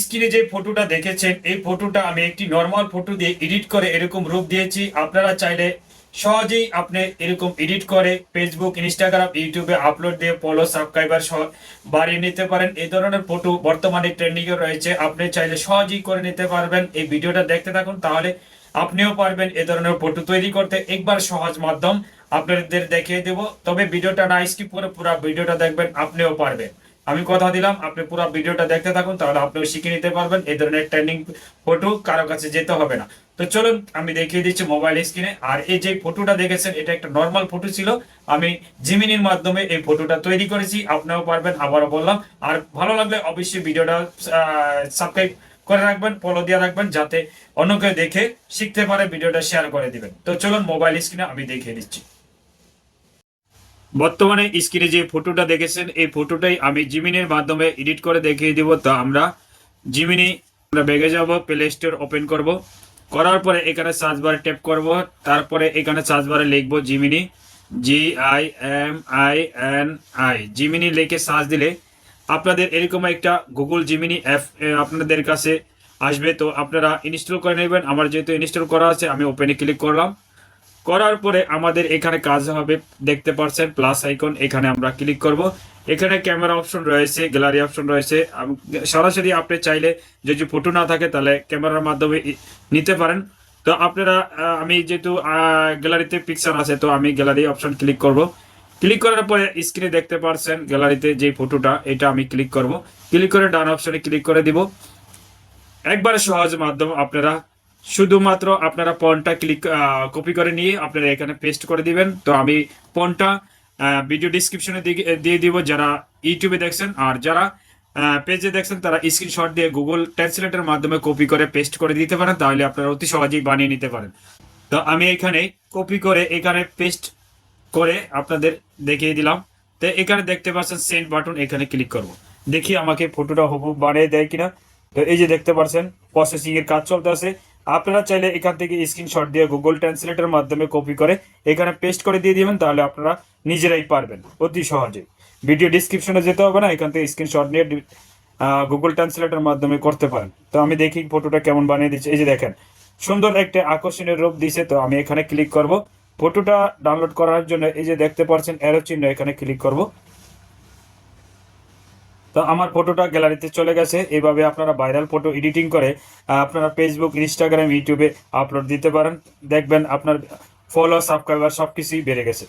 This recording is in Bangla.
স্ক্রিনে যে ফটোটা দেখেছেন, এই ফটোটা আমি একটি নর্মাল ফটো দিয়ে এডিট করে এরকম রূপ দিয়েছি। আপনারা চাইলে সহজেই আপনি এরকম এডিট করে ফেসবুক ইনস্টাগ্রাম ইউটিউবে আপলোড দিয়ে ফলো সাবস্ক্রাইবার বাড়িয়ে নিতে পারেন। এই ধরনের ফটো বর্তমানে ট্রেন্ডিং এ রয়েছে। আপনি চাইলে সহজেই করে নিতে পারবেন। এই ভিডিওটা দেখতে থাকুন, তাহলে আপনিও পারবেন এ ধরনের ফটো তৈরি করতে। একবার সহজ মাধ্যম আপনাদের দেখিয়ে দেব। তবে ভিডিওটা না স্কিপ করে পুরো ভিডিওটা দেখবেন, আপনিও পারবেন। আমি কথা দিলাম, আপনি পুরো ভিডিওটা দেখতে থাকুন, তাহলে আপনিও শিখে নিতে পারবেন। এই ধরনের ট্রেন্ডিং ফটো কারও কাছে যেতে হবে না। তো চলুন, আমি দেখিয়ে দিচ্ছি মোবাইল স্ক্রিনে আর এই যে ফটোটা দেখেছেন, এটা একটা নর্মাল ফটো ছিল। আমি জিমিনির মাধ্যমে এই ফটোটা তৈরি করেছি, আপনিও পারবেন, আবারও বললাম। আর ভালো লাগলে অবশ্যই ভিডিওটা সাবস্ক্রাইব করে রাখবেন ফলো দিয়ে রাখবেন, যাতে অন্য কেউ দেখে শিখতে পারে, ভিডিওটা শেয়ার করে দিবেন। তো চলুন মোবাইল স্ক্রিনে আমি দেখিয়ে দিচ্ছি। বর্তমানে স্ক্রিনে যে ফটোটা দেখেছেন, এই ফটোটাই আমি জিমিনির মাধ্যমে এডিট করে দেখিয়ে দিব। তো আমরা জিমিনি আমরা বেগে যাব প্লে স্টোর ওপেন করব। করার পরে এখানে সার্চ বারে ট্যাপ করব। তারপরে এখানে সার্চ বারে লিখব Gemini G I M I N I Gemini লিখে সার্চ দিলে আপনাদের এরকম একটা গুগল জিমিনি অ্যাপ আপনাদের কাছে আসবে। তো আপনারা ইনস্টল করে নেবেন। আমার যেহেতু ইনস্টল করা আছে, আমি ওপেনে ক্লিক করলাম। করার পরে আমাদের এখানে কাজ হবে, দেখতে পাচ্ছেন প্লাস আইকন এখানে আমরা ক্লিক করব। এখানে ক্যামেরা অপশন রয়েছে গ্যালারি অপশন রয়েছে সরাসরি আপনি চাইলে যদি ফটো না থাকে তাহলে ক্যামেরার মাধ্যমে নিতে পারেন। তো আপনারা আমি যেহেতু গ্যালারিতে পিকচার আছে, তো আমি গ্যালারি অপশন ক্লিক করব। ক্লিক করার পরে স্ক্রিনে দেখতে পাচ্ছেন গ্যালারিতে যে ফটোটা এটা আমি ক্লিক করব। ক্লিক করে ডান অপশনে ক্লিক করে দিব। একবারে সহজ মাধ্যম, আপনারা শুধুমাত্র আপনারা পনটা ক্লিক কপি করে নিয়ে আপনারা এখানে পেস্ট করে দিবেন। তো আমি পনটা ভিডিও ডিসক্রিপশনে দিয়ে দিব যারা ইউটিউবে দেখছেন। আর যারা পেজে দেখছেন, তারা স্ক্রিনশট দিয়ে গুগল ট্রান্সলেটের মাধ্যমে কপি করে পেস্ট করে দিতে পারেন। তাহলে আপনারা অতি সহজেই বানিয়ে নিতে পারেন। তো আমি এখানে কপি করে এখানে পেস্ট করে আপনাদের দেখিয়ে দিলাম। তো এখানে দেখতে পাচ্ছেন সেন্ড বাটন এখানে ক্লিক করব। দেখি আমাকে ফটোটা হবু বানিয়ে দেয় কিনা। তো এই যে দেখতে পাচ্ছেন প্রসেসিং এর কাজ চলতে আছে আপনারা চাইলে এখান থেকে স্ক্রিনশট দিয়ে গুগল ট্রান্সলেটের মাধ্যমে কপি করে এখানে পেস্ট করে দিয়ে দিবেন, তাহলে আপনারা নিজেরাই পারবেন অতি সহজে। ভিডিও ডিসক্রিপশনে যেতে হবে না, এখান থেকে স্ক্রিনশট নিয়ে গুগল ট্রান্সলেটের মাধ্যমে করতে পারেন। তো আমি দেখি ফটোটা কেমন বানিয়ে দিচ্ছি। এই যে দেখেন, সুন্দর একটা আকর্ষণীয় রূপ দিছে, তো আমি এখানে ক্লিক করব। ফটোটা ডাউনলোড করার জন্য এই যে দেখতে পাচ্ছেন এরো চিহ্ন এখানে ক্লিক করব। তো আমার ফটোটা গ্যালারিতে চলে গেছে। এইভাবে আপনারা ভাইরাল ফটো এডিটিং করে আপনারা ফেসবুক ইনস্টাগ্রাম ইউটিউবে আপলোড দিতে পারেন। দেখবেন আপনার ফলো সাবস্ক্রাইবার সব কিছুই বেড়ে গেছে।